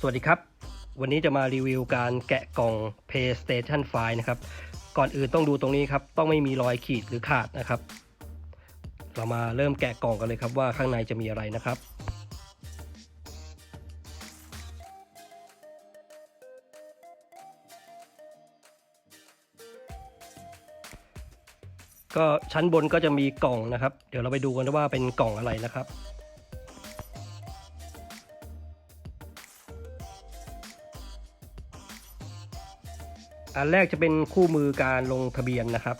สวัสดีครับ วันนี้จะมารีวิวการแกะกล่อง PlayStation 5 นะครับ ก่อนอื่นต้องดูตรงนี้ครับ ต้องไม่มีรอยขีดหรือขาดนะครับ เรามาเริ่มแกะกล่องกันเลยครับว่าข้างในจะมีอะไรนะครับ ก็ชั้นบนก็จะมีกล่องนะครับ เดี๋ยวเราไปดูกันว่าเป็นกล่องอะไรนะครับ อันแรกจะเป็นคู่มือการลงทะเบียนนะครับ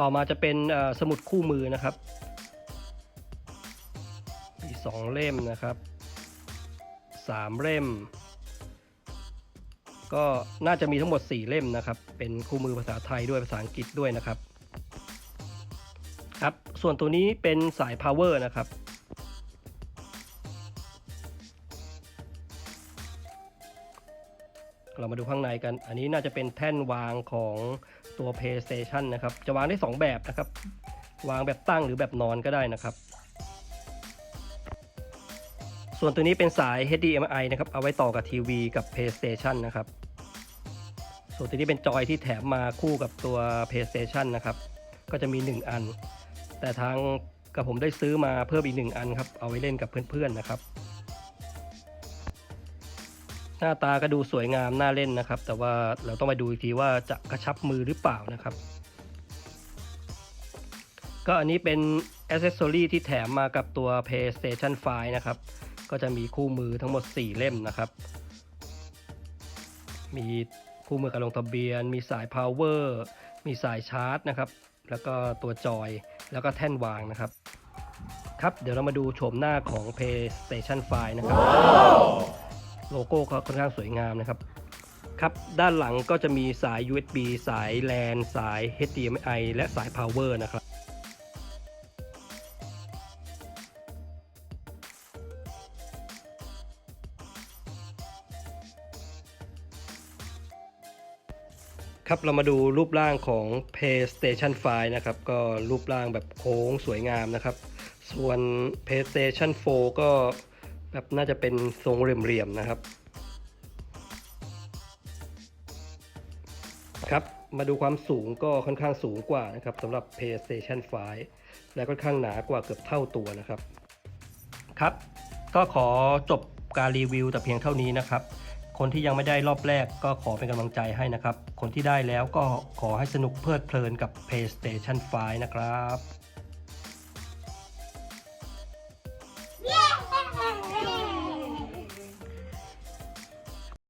ต่อมาจะเป็นสมุดคู่มือนะครับมีสองเล่มนะครับสามเล่ม ก็น่าจะมีทั้งหมด 4 เล่มนะครับ เป็นคู่มือภาษาไทยด้วยภาษาอังกฤษด้วยนะครับครับ ส่วนตัวนี้เป็นสาย power นะครับ เรามาดูข้างในกัน อันนี้น่าจะเป็นแท่นวางของตัว PlayStation นะครับ จะวางได้ 2 แบบนะครับ วางแบบตั้งหรือแบบนอนก็ได้นะครับ ส่วนตัวนี้เป็นสาย HDMI นะครับ เอาไว้ต่อกับทีวีกับ PlayStation นะครับ ส่วนตัวนี้เป็นจอยที่แถมมาคู่กับตัว PlayStation นะครับ ก็จะมี 1 อัน แต่ทางกับผมได้ซื้อมาเพิ่มอีก 1 อันครับ เอาไว้เล่นกับเพื่อนๆนะครับ หน้าตาก็ดูสวยงามน่าเล่นนะครับ แต่ว่าเราต้องมาดูอีกทีว่าจะกระชับมือหรือเปล่านะครับ ก็อันนี้เป็นอ c e s s o r y ที่แถมมากับตัว PlayStation 5 นะครับ ก็จะมีคู่มือทั้งหมด 4 เล่มนะครับ มีคู่มือการลงทะเบียน มีสาย power มีสายชาร์จนะครับ แล้วก็ตัวจอย แล้วก็แท่นวางนะครับ ครับ เดี๋ยวเรามาดูโฉมหน้าของ PlayStation 5 นะครับ โลโก้เขาค่อนข้างสวยงามนะครับครับด้านหลังก็จะมีสาย USB สาย LAN สาย HDMI และสาย Power นะครับครับเรามาดูรูปร่างของ PlayStation 5 นะครับ ก็รูปร่างแบบโค้งสวยงามนะครับ ส่วน PlayStation 4 ก็ แบบน่าจะเป็นทรงเหลี่ยมๆนะครับ ครับ มาดูความสูงก็ค่อนข้างสูงกว่านะครับสำหรับ PlayStation 5 และค่อนข้างหนากว่าเกือบเท่าตัวนะครับ ครับ ก็ขอจบการรีวิวแต่เพียงเท่านี้นะครับคนที่ยังไม่ได้รอบแรกก็ขอเป็นกำลังใจให้นะครับ คนที่ได้แล้วก็ขอให้สนุกเพลิดเพลินกับ PlayStation 5 นะครับ